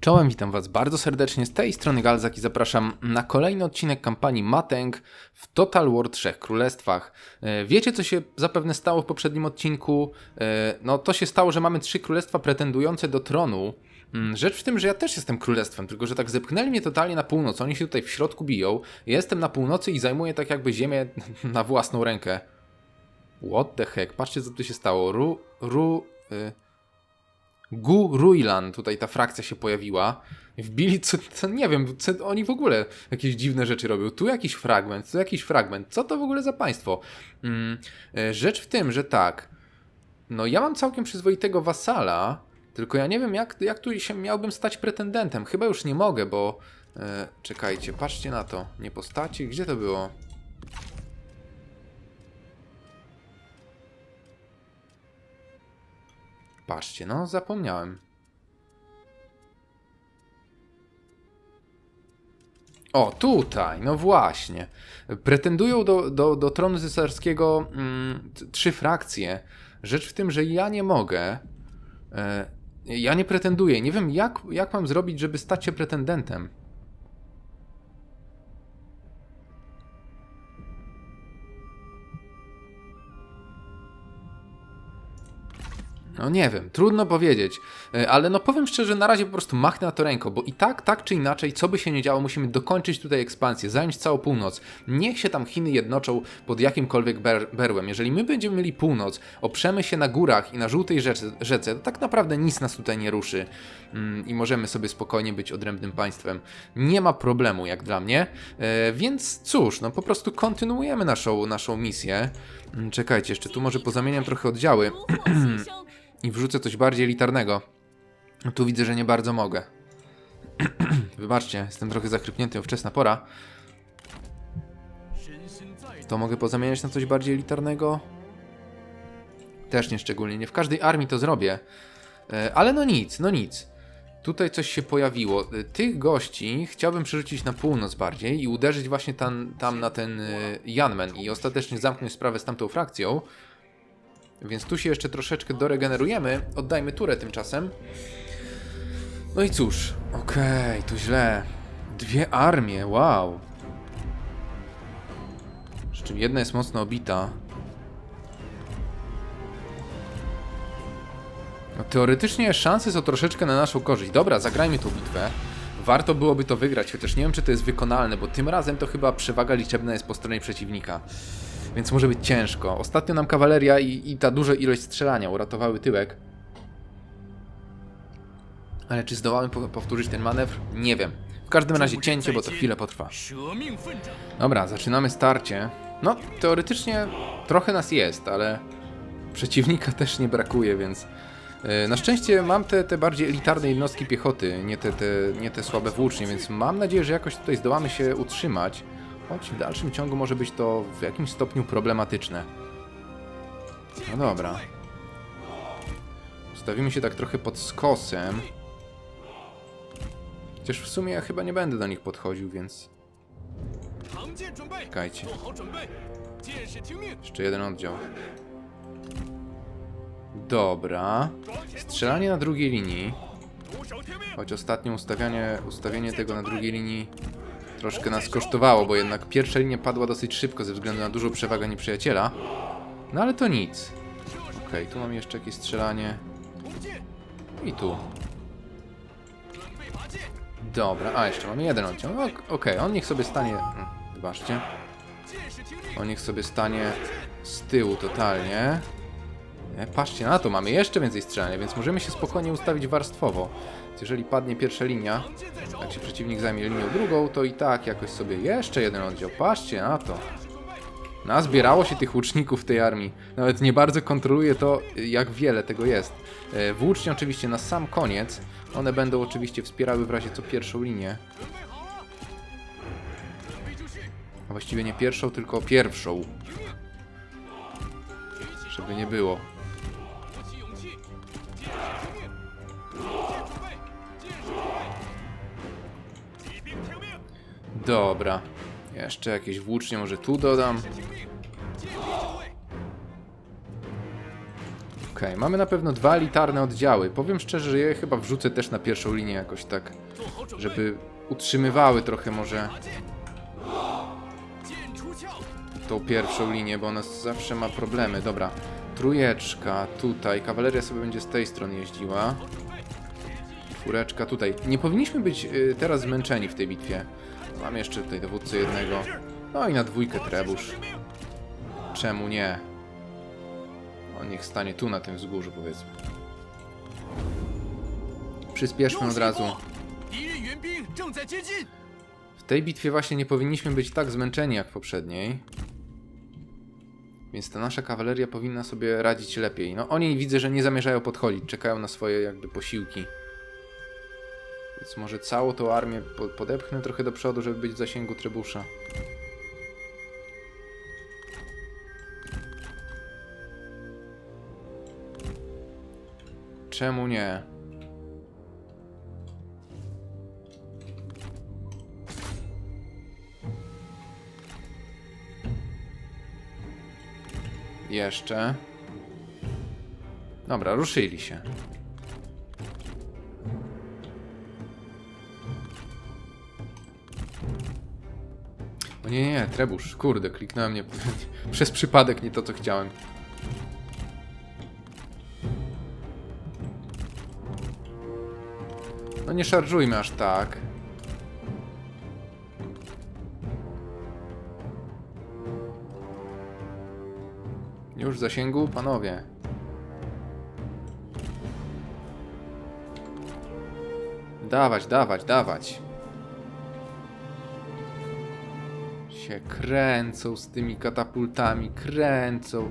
Czołem, witam Was bardzo serdecznie z tej strony Galzak i zapraszam na kolejny odcinek kampanii Mateng w Total War Trzech Królestwach. E, Wiecie, co się zapewne stało w poprzednim odcinku? E, No, to się stało, że mamy trzy królestwa pretendujące do tronu. Mm, Rzecz w tym, że ja też jestem królestwem, tylko że tak zepchnęli mnie totalnie na północ. Oni się tutaj w środku biją. Jestem na północy i zajmuję tak jakby ziemię na własną rękę. What the heck? Patrzcie, co tu się stało. Ru... Ru... Y Gu Ruilan, tutaj ta frakcja się pojawiła. Wbili, co, co nie wiem, co, oni w ogóle jakieś dziwne rzeczy robią. Tu jakiś fragment, tu jakiś fragment. Co to w ogóle za państwo? Mm, e, rzecz w tym, że tak. No ja mam całkiem przyzwoitego wasala, tylko ja nie wiem jak, jak tu się miałbym stać pretendentem. Chyba już nie mogę, bo... E, czekajcie, patrzcie na to. Nie postacie, gdzie to było? Patrzcie, no zapomniałem. O, tutaj, no właśnie. Pretendują do, do, do tronu cesarskiego mm, trzy frakcje. Rzecz w tym, że ja nie mogę. E, ja nie pretenduję. Nie wiem, jak, jak mam zrobić, żeby stać się pretendentem. No nie wiem, trudno powiedzieć, e, ale no powiem szczerze, na razie po prostu machnę na to ręką, bo i tak, tak czy inaczej, co by się nie działo, musimy dokończyć tutaj ekspansję, zająć całą północ. Niech się tam Chiny jednoczą pod jakimkolwiek ber berłem. Jeżeli my będziemy mieli północ, oprzemy się na górach i na żółtej rzece, rzece to tak naprawdę nic nas tutaj nie ruszy mm, i możemy sobie spokojnie być odrębnym państwem. Nie ma problemu, jak dla mnie. E, więc cóż, no po prostu kontynuujemy naszą, naszą misję. Mm, czekajcie, jeszcze tu może pozamieniam trochę oddziały. i wrzucę coś bardziej elitarnego. Tu widzę, że nie bardzo mogę. Wybaczcie, jestem trochę zachrypnięty, wczesna pora. To mogę pozamieniać na coś bardziej elitarnego? Też nie szczególnie. Nie w każdej armii to zrobię. E, Ale no nic, no nic. Tutaj coś się pojawiło. E, Tych gości chciałbym przerzucić na północ bardziej i uderzyć właśnie tam, tam na ten e, Janmen i ostatecznie zamknąć sprawę z tamtą frakcją. Więc tu się jeszcze troszeczkę doregenerujemy. Oddajmy turę tymczasem. No i cóż, okej, to źle. Dwie armie, wow. Przy czym jedna jest mocno obita. No, teoretycznie szanse są troszeczkę na naszą korzyść. Dobra, zagrajmy tą bitwę. Warto byłoby to wygrać, chociaż nie wiem, czy to jest wykonalne, bo tym razem to chyba przewaga liczebna jest po stronie przeciwnika więc może być ciężko. Ostatnio nam kawaleria i, i ta duża ilość strzelania uratowały tyłek. Ale czy zdołamy po powtórzyć ten manewr? Nie wiem. W każdym razie cięcie, bo to chwilę potrwa. Dobra, zaczynamy starcie. No, teoretycznie trochę nas jest, ale przeciwnika też nie brakuje, więc... E, na szczęście mam te, te bardziej elitarne jednostki piechoty, nie te, te, nie te słabe włócznie, więc mam nadzieję, że jakoś tutaj zdołamy się utrzymać. Choć w dalszym ciągu może być to w jakimś stopniu problematyczne. No dobra. Ustawimy się tak trochę pod skosem. Chociaż w sumie ja chyba nie będę do nich podchodził, więc... Czekajcie. Jeszcze jeden oddział. Dobra. Strzelanie na drugiej linii. Choć ostatnie ustawianie, ustawienie tego na drugiej linii Troszkę nas kosztowało, bo jednak pierwsza linia padła dosyć szybko ze względu na dużą przewagę nieprzyjaciela. No ale to nic. Okej, okay, tu mam jeszcze jakieś strzelanie. I tu. Dobra, a jeszcze mamy jeden odciąg. Okej, okay, on niech sobie stanie... Hmm, zobaczcie, On niech sobie stanie z tyłu totalnie. E, patrzcie na to, mamy jeszcze więcej strzelania, więc możemy się spokojnie ustawić warstwowo. Więc jeżeli padnie pierwsza linia, jak się przeciwnik zajmie linią drugą, to i tak jakoś sobie jeszcze jeden oddział. Patrzcie na to. Nazbierało się tych łuczników w tej armii. Nawet nie bardzo kontroluję to, jak wiele tego jest. E, włócznie oczywiście na sam koniec. One będą oczywiście wspierały w razie co pierwszą linię. A właściwie nie pierwszą, tylko pierwszą. Żeby nie było. Dobra. Jeszcze jakieś włócznie może tu dodam. OK, mamy na pewno dwa elitarne oddziały. Powiem szczerze, że je chyba wrzucę też na pierwszą linię jakoś tak, żeby utrzymywały trochę może tą pierwszą linię, bo ona zawsze ma problemy. Dobra, trójeczka tutaj, kawaleria sobie będzie z tej strony jeździła. Czwóreczka tutaj. Nie powinniśmy być y, teraz zmęczeni w tej bitwie. Mam jeszcze tutaj dowódcę jednego. No i na dwójkę trebusz. Czemu nie? On niech stanie tu na tym wzgórzu, powiedzmy. Przyspieszmy od razu. W tej bitwie właśnie nie powinniśmy być tak zmęczeni jak w poprzedniej. Więc ta nasza kawaleria powinna sobie radzić lepiej. No oni widzę, że nie zamierzają podchodzić, czekają na swoje jakby posiłki. Więc może całą tą armię po podepchnę trochę do przodu, żeby być w zasięgu trebusza. Czemu nie? Jeszcze. Dobra, ruszyli się. O nie, nie, trebusz, kurde, kliknąłem nie, przez przypadek nie to, co chciałem. No nie szarżujmy aż tak. Już w zasięgu, panowie. Dawać, dawać, dawać. Się kręcą z tymi katapultami, kręcą.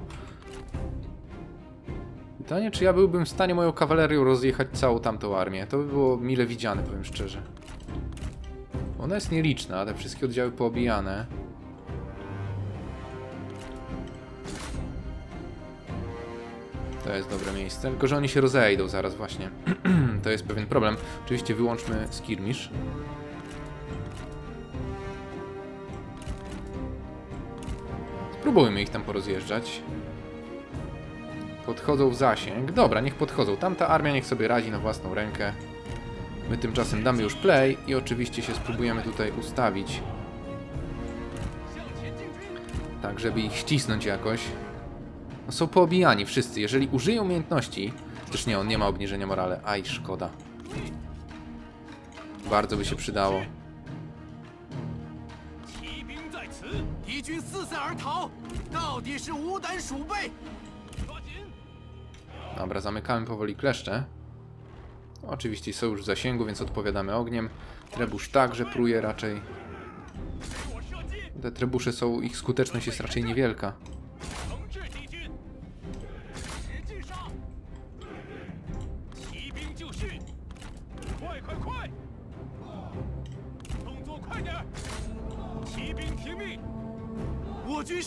Pytanie, czy ja byłbym w stanie moją kawalerią rozjechać całą tamtą armię? To by było mile widziane, powiem szczerze. Ona jest nieliczna, te wszystkie oddziały poobijane. To jest dobre miejsce, tylko że oni się rozejdą zaraz właśnie. to jest pewien problem. Oczywiście wyłączmy skirmish. Spróbujmy ich tam porozjeżdżać. Podchodzą w zasięg. Dobra, niech podchodzą. Tamta armia niech sobie radzi na własną rękę. My tymczasem damy już play i oczywiście się spróbujemy tutaj ustawić. Tak, żeby ich ścisnąć jakoś. No, są poobijani wszyscy. Jeżeli użyją umiejętności... Też nie, on nie ma obniżenia morale. Aj, szkoda. Bardzo by się przydało. 敌军四散而逃，到底是无胆鼠辈。抓紧， Dobra, zamykamy powoli kleszcze. Oczywiście są już w zasięgu, więc odpowiadamy ogniem. Trebusz także pruje raczej. 给我射击， Te trebusze są, ich skuteczność jest raczej niewielka.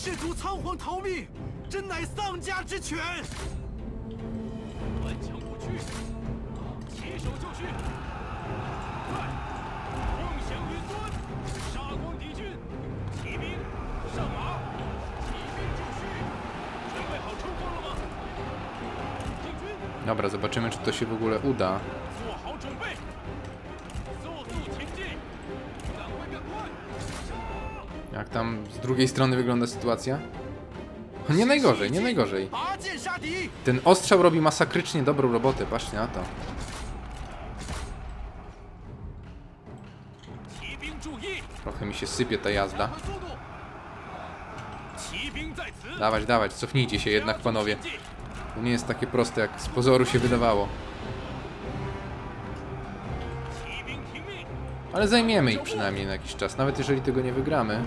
我军士卒仓皇逃命，真乃丧家之犬。顽强不屈，起手就绪，快，梦想云端，杀光敌军，骑兵上马，骑兵就绪，准备好冲锋了吗？进军， Dobra, zobaczymy, czy to się w ogóle uda. tam z drugiej strony wygląda sytuacja? No nie najgorzej, nie najgorzej. Ten ostrzał robi masakrycznie dobrą robotę, patrzcie na to. Trochę mi się sypie ta jazda. Dawać, dawać, cofnijcie się jednak, panowie. To nie jest takie proste, jak z pozoru się wydawało. Ale zajmiemy ich przynajmniej na jakiś czas, nawet jeżeli tego nie wygramy.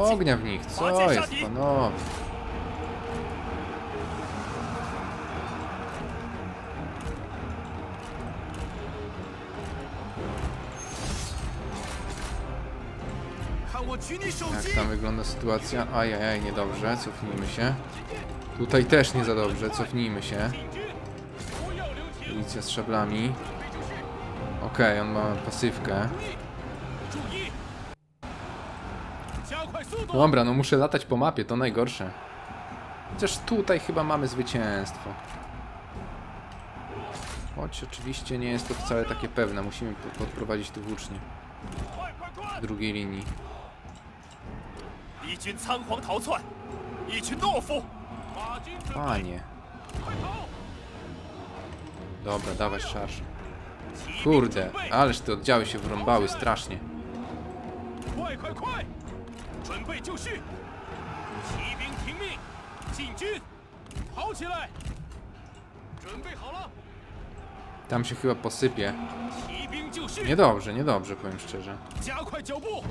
Ognia w nich, co jest panowie? Jak tam wygląda sytuacja? Ajajaj, niedobrze, cofnijmy się. Tutaj też nie za dobrze, cofnijmy się. Policja z szablami. Okej, okay, on ma pasywkę. No dobra, no muszę latać po mapie, to najgorsze. Chociaż tutaj chyba mamy zwycięstwo. Choć oczywiście nie jest to wcale takie pewne. Musimy podprowadzić tu włócznie. W drugiej linii. Panie. Dobra, dawaj szarż. Kurde, ależ te oddziały się wrąbały strasznie. 快快快！准备就绪！骑兵听命，进军！跑起来！准备好了， Tam się chyba posypie. 骑兵就绪！ Niedobrze, niedobrze, powiem szczerze. 加快脚步！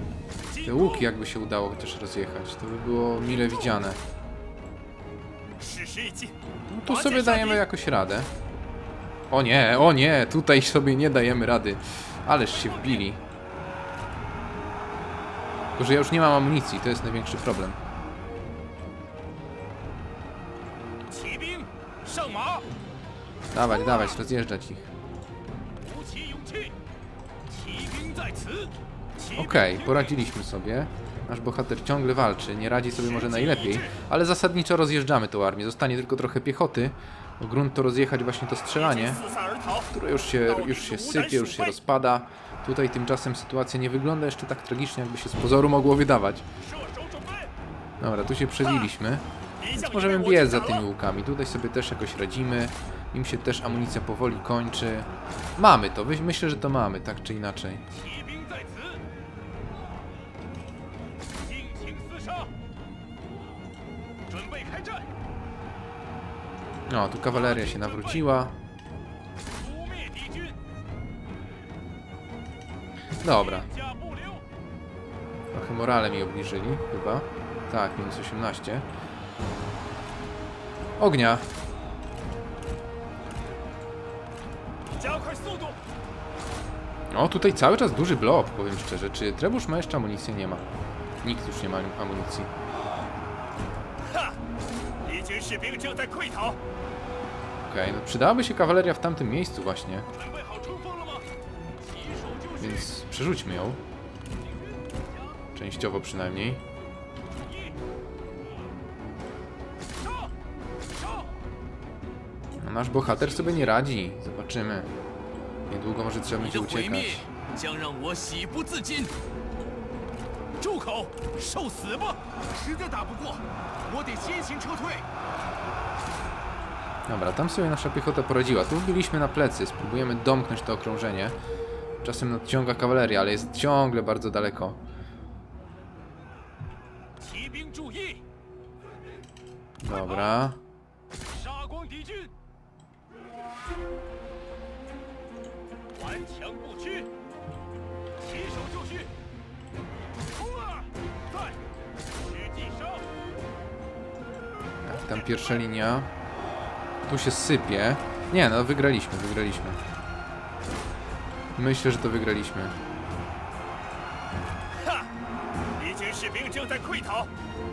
进 Te 攻！ łuki jakby się udało chociaż rozjechać, to by było mile widziane. 矢石一击！ No tu sobie dajemy jakoś radę. O nie, o nie, tutaj sobie nie dajemy rady. Ależ się wbili. Tylko, że ja już nie mam amunicji, to jest największy problem. Dawać, dawać, rozjeżdżać ich. Okej, okay, poradziliśmy sobie. Nasz bohater ciągle walczy, nie radzi sobie może najlepiej, ale zasadniczo rozjeżdżamy tą armię. Zostanie tylko trochę piechoty. Grunt to rozjechać właśnie to strzelanie, które już się, już się sypie, już się rozpada. Tutaj tymczasem sytuacja nie wygląda jeszcze tak tragicznie, jakby się z pozoru mogło wydawać. Dobra, tu się przebiliśmy. Więc możemy biec za tymi łukami. Tutaj sobie też jakoś radzimy. Im się też amunicja powoli kończy. Mamy to. Myślę, że to mamy, tak czy inaczej. No, tu kawaleria się nawróciła. Dobra. Trochę morale mi obniżyli, chyba. Tak, minus 18. Ognia. O, tutaj cały czas duży blob, powiem szczerze. Czy Trebusz ma jeszcze amunicję? Nie ma. Nikt już nie ma amunicji. Okej, okay, no przydałaby się kawaleria w tamtym miejscu właśnie. więc przerzućmy ją. Częściowo przynajmniej. 一，杀，杀！ No, nasz bohater sobie nie radzi. Zobaczymy. Niedługo może trzeba 你 będzie 的毁灭 uciekać. 将让我喜不自禁。住口！受死吧！实在打不过，我得先行撤退。 Dobra, tam sobie nasza piechota poradziła. Tu wbiliśmy na plecy, spróbujemy domknąć to okrążenie. Czasem nadciąga kawaleria, ale jest ciągle bardzo daleko. Dobra. Tak, tam pierwsza linia. Tu się sypie. Nie, no wygraliśmy, wygraliśmy. Myślę, że to wygraliśmy.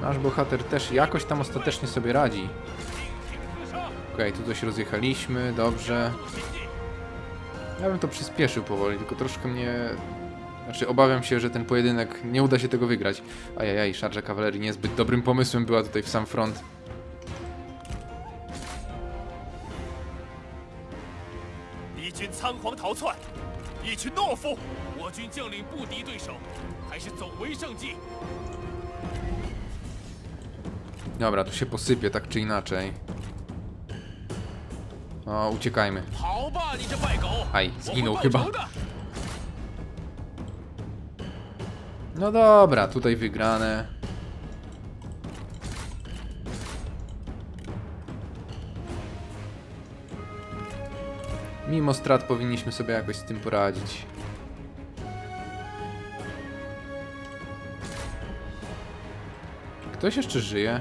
Nasz bohater też jakoś tam ostatecznie sobie radzi. Okej, okay, tu coś rozjechaliśmy, dobrze. Ja bym to przyspieszył powoli, tylko troszkę mnie... Znaczy, obawiam się, że ten pojedynek nie uda się tego wygrać. Ajajaj, szarża kawalerii niezbyt dobrym pomysłem była tutaj w sam front. 敌军仓皇逃窜，一群懦夫！我军将领不敌对手，还是走为上计。 Dobra, tu się posypie tak czy inaczej. O, uciekajmy. 跑吧，你这败狗！ Aj, 我会 zginął 报 chyba. 仇的 No dobra, tutaj wygrane. Mimo strat powinniśmy sobie jakoś z tym poradzić. Ktoś jeszcze żyje?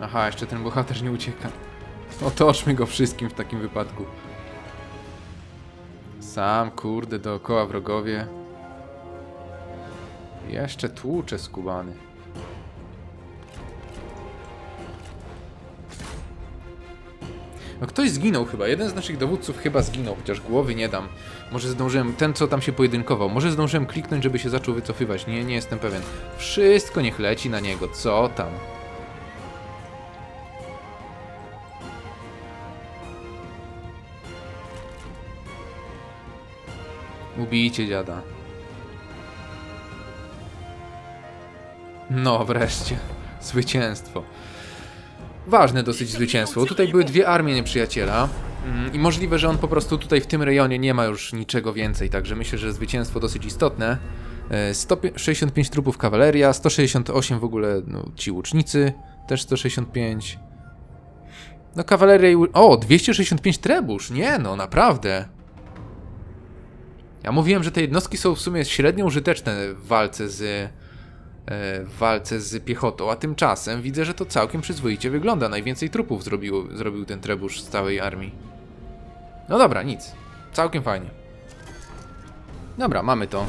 Aha, jeszcze ten bohater nie ucieka. Otoczmy go wszystkim w takim wypadku. Sam, kurde, dookoła wrogowie. Jeszcze tłucze skubany. No ktoś zginął chyba, jeden z naszych dowódców chyba zginął, chociaż głowy nie dam. Może zdążyłem, ten co tam się pojedynkował, może zdążyłem kliknąć, żeby się zaczął wycofywać, nie, nie jestem pewien. Wszystko niech leci na niego, co tam. Ubijcie dziada. No, wreszcie. Zwycięstwo. Ważne dosyć zwycięstwo. Tutaj były dwie armie nieprzyjaciela. mm, I możliwe, że on po prostu tutaj w tym rejonie nie ma już niczego więcej, także myślę, że zwycięstwo dosyć istotne. E, 165 trupów kawaleria, 168 w ogóle no, ci łucznicy, też 165. No kawaleria i... O, 265 trebusz! Nie no, naprawdę. Ja mówiłem, że te jednostki są w sumie średnio użyteczne w walce z e, E, w walce z piechotą, a tymczasem widzę, że to całkiem przyzwoicie wygląda. Najwięcej trupów zrobił, zrobił ten trebusz z całej armii. No dobra, nic. Całkiem fajnie. Dobra, mamy to.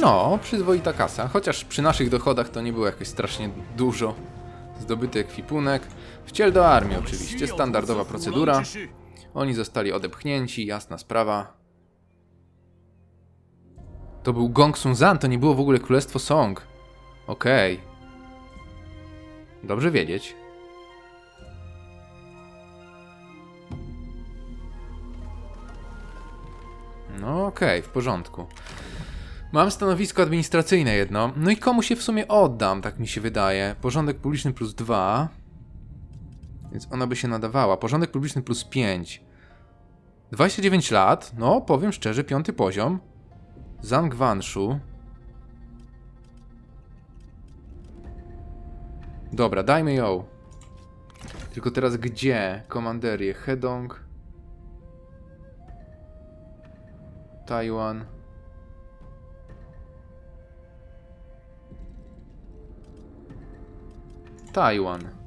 No, przyzwoita kasa. Chociaż przy naszych dochodach to nie było jakoś strasznie dużo. Zdobyty ekwipunek. Wciel do armii oczywiście, standardowa procedura. Oni zostali odepchnięci, jasna sprawa. To był Gong Sun-zan, to nie było w ogóle Królestwo Song. Okej. Dobrze wiedzieć. No okej, w porządku. Mam stanowisko administracyjne jedno. No i komu się w sumie oddam, tak mi się wydaje. Porządek publiczny plus 2. Więc ona by się nadawała. Porządek publiczny plus 5. 29 lat, no powiem szczerze, piąty poziom. Zang Wanshu. Dobra, dajmy ją. Tylko teraz gdzie? Komanderię. Hedong. Taiwan. Tajwan.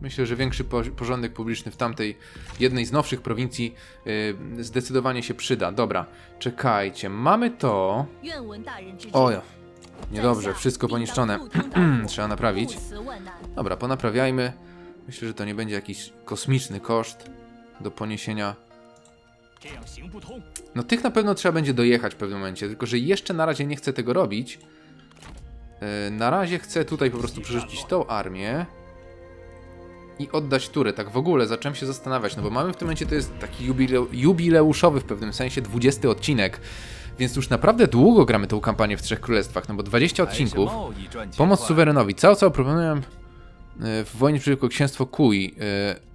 Myślę, że większy porządek publiczny w tamtej jednej z nowszych prowincji yy, zdecydowanie się przyda. Dobra, czekajcie. Mamy to. Ojo. Niedobrze, wszystko poniszczone. Trzeba naprawić. Dobra, ponaprawiajmy. Myślę, że to nie będzie jakiś kosmiczny koszt do poniesienia. No tych na pewno trzeba będzie dojechać w pewnym momencie, tylko że jeszcze na razie nie chcę tego robić. Y, na razie chcę tutaj po prostu przerzucić tą armię i oddać turę. Tak w ogóle zacząłem się zastanawiać, no bo mamy w tym momencie, to jest taki jubile jubileuszowy w pewnym sensie, 20 odcinek, więc już naprawdę długo gramy tą kampanię w Trzech Królestwach, no bo 20 odcinków. Pomoc suwerenowi. Cao Cao proponuję y, w wojnie przeciwko księstwo Kui. y,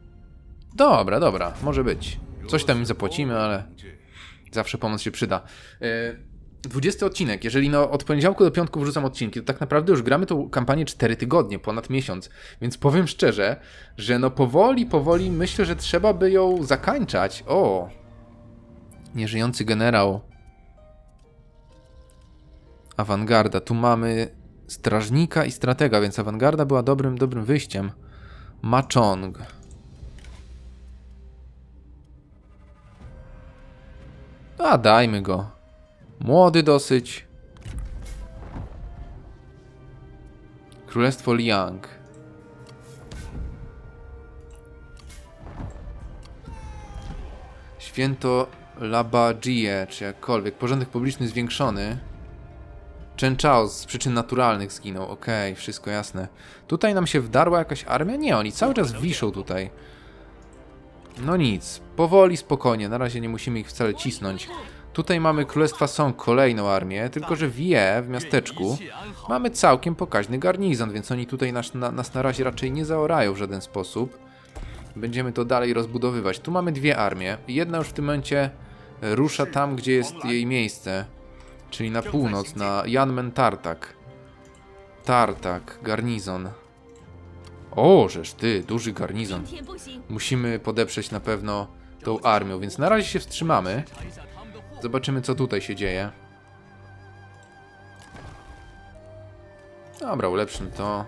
Dobra, dobra, może być. Coś tam im zapłacimy, ale zawsze pomoc się przyda. Y, 20 odcinek. Jeżeli no, od poniedziałku do piątku wrzucam odcinki, to tak naprawdę już gramy tą kampanię 4 tygodnie, ponad miesiąc. Więc powiem szczerze, że no powoli, powoli myślę, że trzeba by ją zakańczać. O! Nieżyjący generał. Awangarda. Tu mamy strażnika i stratega, więc awangarda była dobrym, dobrym wyjściem. Machong. A dajmy go. Młody dosyć. Królestwo Liang. Święto Labajie, czy jakkolwiek. Porządek publiczny zwiększony. Chen Chao z przyczyn naturalnych zginął. Okej, wszystko jasne. Tutaj nam się wdarła jakaś armia? Nie, oni cały czas wiszą tutaj. No nic, powoli, spokojnie. Na razie nie musimy ich wcale cisnąć. Tutaj mamy Królestwa Song kolejną armię, tylko że w Je, w miasteczku, mamy całkiem pokaźny garnizon, więc oni tutaj nas na, nas na razie raczej nie zaorają w żaden sposób. Będziemy to dalej rozbudowywać. Tu mamy dwie armie. Jedna już w tym momencie rusza tam, gdzie jest jej miejsce, czyli na północ, na Janmen Tartak. Tartak, garnizon. O, żeż ty, duży garnizon. Musimy podeprzeć na pewno tą armią, więc na razie się wstrzymamy. Zobaczymy, co tutaj się dzieje. Dobra, ulepszmy to.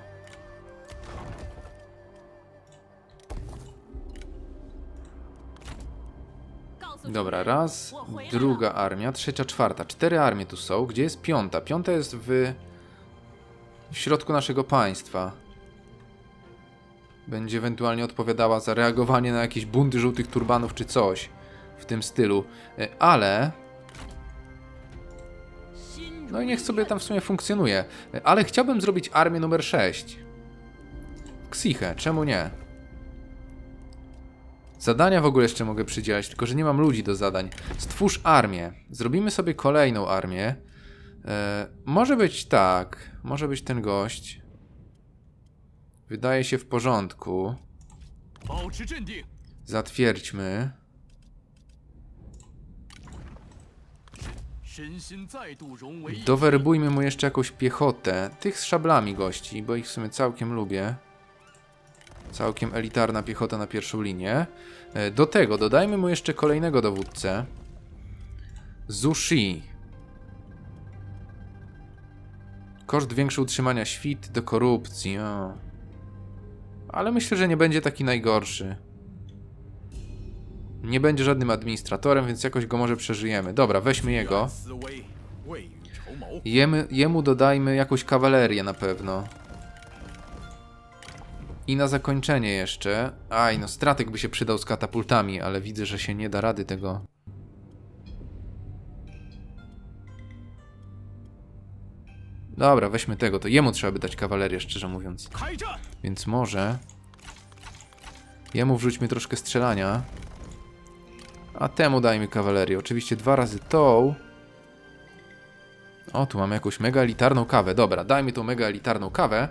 Dobra, raz, druga armia, trzecia, czwarta. Cztery armie tu są. Gdzie jest piąta? Piąta jest w, w środku naszego państwa. Będzie ewentualnie odpowiadała za reagowanie na jakieś bunty żółtych turbanów czy coś w tym stylu. E, ale no i niech sobie tam w sumie funkcjonuje. Ale chciałbym zrobić armię numer 6. Ksichę, czemu nie? Zadania w ogóle jeszcze mogę przydzielać, tylko że nie mam ludzi do zadań. Stwórz armię. Zrobimy sobie kolejną armię. E, może być tak. Może być ten gość. Wydaje się w porządku. Zatwierdźmy. Dowerbujmy mu jeszcze jakąś piechotę. Tych z szablami gości, bo ich w sumie całkiem lubię. Całkiem elitarna piechota na pierwszą linię. E, Do tego dodajmy mu jeszcze kolejnego dowódcę. Zushi. Koszt większy utrzymania świt do korupcji. O. Ale myślę, że nie będzie taki najgorszy. Nie będzie żadnym administratorem, więc jakoś go może przeżyjemy. Dobra, weźmy jego. Jemy, jemu dodajmy jakąś kawalerię na pewno. I na zakończenie jeszcze. Aj, no stratek by się przydał z katapultami, ale widzę, że się nie da rady tego. Dobra, weźmy tego. To jemu trzeba by dać kawalerię, szczerze mówiąc. Więc może... Jemu wrzućmy troszkę strzelania. A temu dajmy kawalerię. Oczywiście dwa razy tą. O, tu mamy jakąś mega elitarną kawę. Dobra, dajmy tą mega elitarną kawę.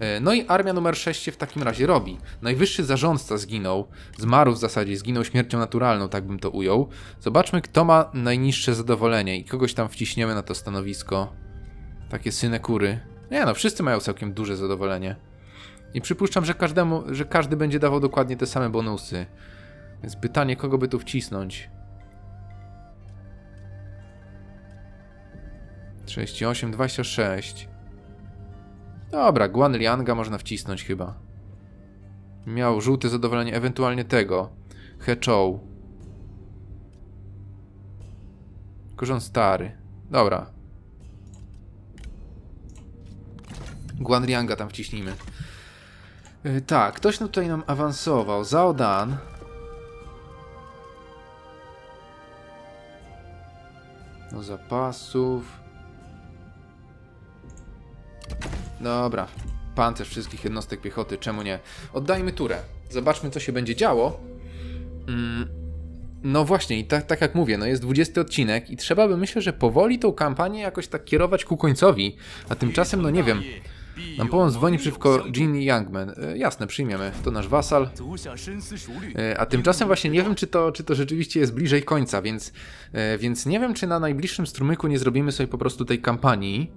E, No i armia numer 6 się w takim razie robi. Najwyższy zarządca zginął. Zmarł w zasadzie, zginął śmiercią naturalną, tak bym to ujął. Zobaczmy, kto ma najniższe zadowolenie i kogoś tam wciśniemy na to stanowisko. Takie synekury. Nie no, wszyscy mają całkiem duże zadowolenie. I przypuszczam, że każdemu, że każdy będzie dawał dokładnie te same bonusy. Więc pytanie, kogo by tu wcisnąć? 38, 26. Dobra, Guan Lianga można wcisnąć chyba. Miał żółte zadowolenie, ewentualnie tego. He Chou. Tylko, stary. Dobra. Guan Lianga tam wciśnijmy. Yy, tak, ktoś tutaj nam awansował. Zhao Dan. Do zapasów. Dobra. Pancerz wszystkich jednostek piechoty, czemu nie? Oddajmy turę. Zobaczmy, co się będzie działo. Mm, no właśnie, i tak, tak jak mówię, no jest 20 odcinek i trzeba by myślę, że powoli tą kampanię jakoś tak kierować ku końcowi. A tymczasem, no nie wiem. Nam Napoleon dzwoni przeciwko Jin Youngman. E, jasne, przyjmiemy. To nasz wasal. E, a tymczasem właśnie nie wiem, czy to, czy to rzeczywiście jest bliżej końca, więc, e, więc nie wiem, czy na najbliższym strumyku nie zrobimy sobie po prostu tej kampanii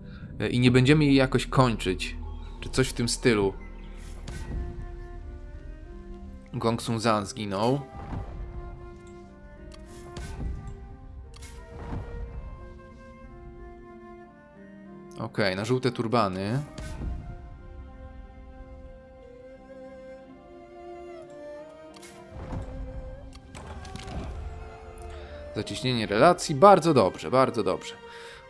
i nie będziemy jej jakoś kończyć. Czy coś w tym stylu. Gongsun Zan zginął. Okej, okay, na żółte turbany. Zacieśnienie relacji. Bardzo dobrze, bardzo dobrze.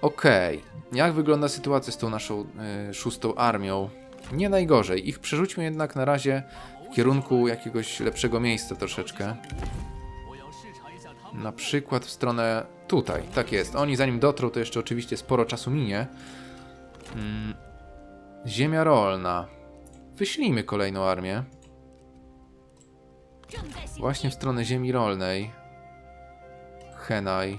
Okej. Okay. Jak wygląda sytuacja z tą naszą y, szóstą armią? Nie najgorzej. Ich przerzućmy jednak na razie w kierunku jakiegoś lepszego miejsca troszeczkę. Na przykład w stronę tutaj. Tak jest. Oni zanim dotrą, to jeszcze oczywiście sporo czasu minie. Mm. Ziemia rolna. Wyślijmy kolejną armię. Właśnie w stronę ziemi rolnej. Henai,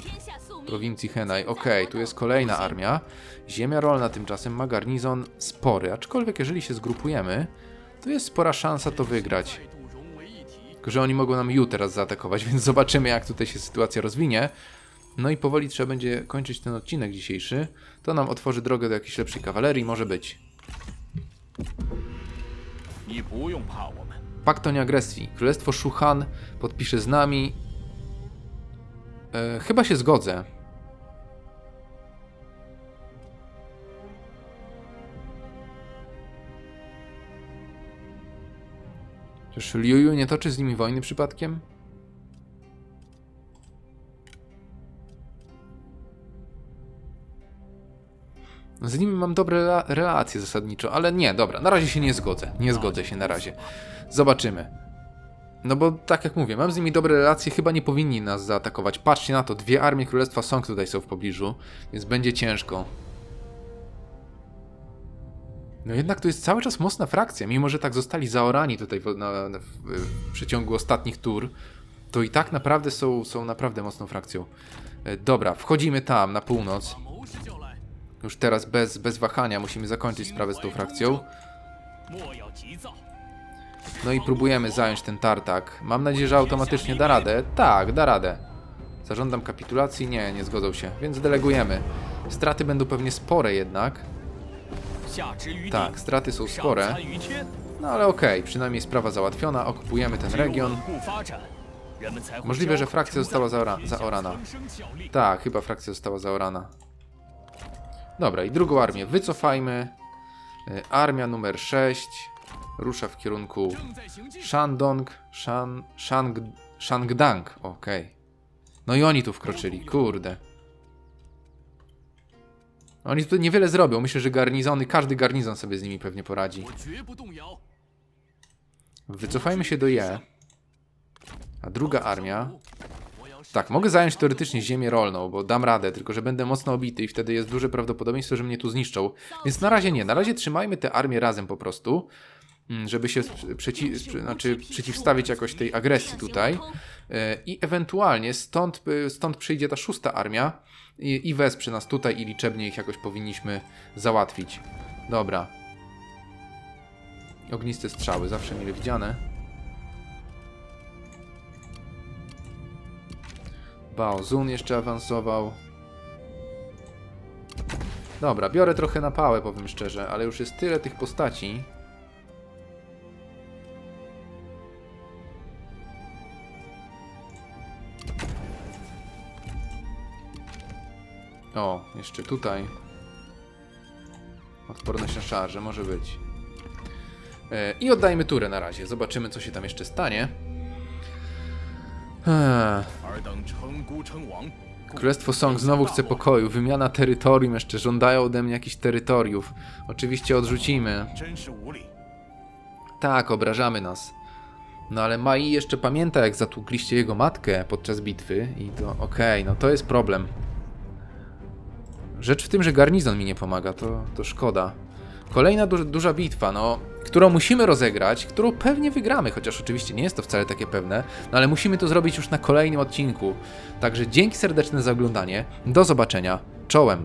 prowincji Henai. Ok, tu jest kolejna armia. Ziemia rolna tymczasem ma garnizon spory, aczkolwiek jeżeli się zgrupujemy, to jest spora szansa to wygrać. Tylko, że oni mogą nam Ju teraz zaatakować, więc zobaczymy jak tutaj się sytuacja rozwinie. No i powoli trzeba będzie kończyć ten odcinek dzisiejszy. To nam otworzy drogę do jakiejś lepszej kawalerii, może być. Pakt o nieagresji. Królestwo Shuhan podpisze z nami E, chyba się zgodzę. Czyż Liu Yu nie toczy z nimi wojny przypadkiem? Z nimi mam dobre rela- relacje zasadniczo, ale nie, dobra, na razie się nie zgodzę. Nie zgodzę się na razie. Zobaczymy. No bo tak jak mówię, mam z nimi dobre relacje, chyba nie powinni nas zaatakować. Patrzcie na to, dwie armie Królestwa Song tutaj są w pobliżu, więc będzie ciężko. No jednak to jest cały czas mocna frakcja, mimo że tak zostali zaorani tutaj w, na, na, w, w przeciągu ostatnich tur, to i tak naprawdę są, są naprawdę mocną frakcją. E, dobra, wchodzimy tam, na północ. Już teraz bez, bez wahania musimy zakończyć sprawę z tą frakcją. No i próbujemy zająć ten tartak. Mam nadzieję, że automatycznie da radę. Tak, da radę. Zażądam kapitulacji? Nie, nie zgodzą się, więc delegujemy. Straty będą pewnie spore jednak. Tak, straty są spore. No ale okej, okay, przynajmniej sprawa załatwiona, okupujemy ten region. Możliwe, że frakcja została zaora zaorana. Tak, chyba frakcja została zaorana. Dobra, i drugą armię wycofajmy. Y, armia numer 6 rusza w kierunku Shandong, Shan, Shang, Shangdang. Okej. Okay. No i oni tu wkroczyli, kurde. Oni tu niewiele zrobią. Myślę, że garnizony, każdy garnizon sobie z nimi pewnie poradzi. Wycofajmy się do Je. A druga armia. Tak, mogę zająć teoretycznie ziemię rolną, bo dam radę, tylko że będę mocno obity i wtedy jest duże prawdopodobieństwo, że mnie tu zniszczą. Więc na razie nie, na razie trzymajmy tę armię razem po prostu żeby się przeci znaczy przeciwstawić jakoś tej agresji tutaj. E, I ewentualnie stąd, y, stąd przyjdzie ta szósta armia i, i wesprze nas tutaj i liczebnie ich jakoś powinniśmy załatwić. Dobra. Ogniste strzały, zawsze mile widziane. Bao Zun jeszcze awansował. Dobra, biorę trochę na pałę, powiem szczerze, ale już jest tyle tych postaci. O, jeszcze tutaj. Odporność na szarże, może być. E, I oddajmy turę na razie. Zobaczymy, co się tam jeszcze stanie. Eee. Królestwo Song znowu chce pokoju. Wymiana terytorium. Jeszcze żądają ode mnie jakichś terytoriów. Oczywiście odrzucimy. Tak, obrażamy nas. No ale Mai jeszcze pamięta, jak zatłukliście jego matkę podczas bitwy. I to okej, okay, no to jest problem. Rzecz w tym, że garnizon mi nie pomaga, to, to szkoda. Kolejna du duża bitwa, no, którą musimy rozegrać, którą pewnie wygramy, chociaż oczywiście nie jest to wcale takie pewne, no ale musimy to zrobić już na kolejnym odcinku. Także dzięki serdeczne za oglądanie, do zobaczenia, czołem!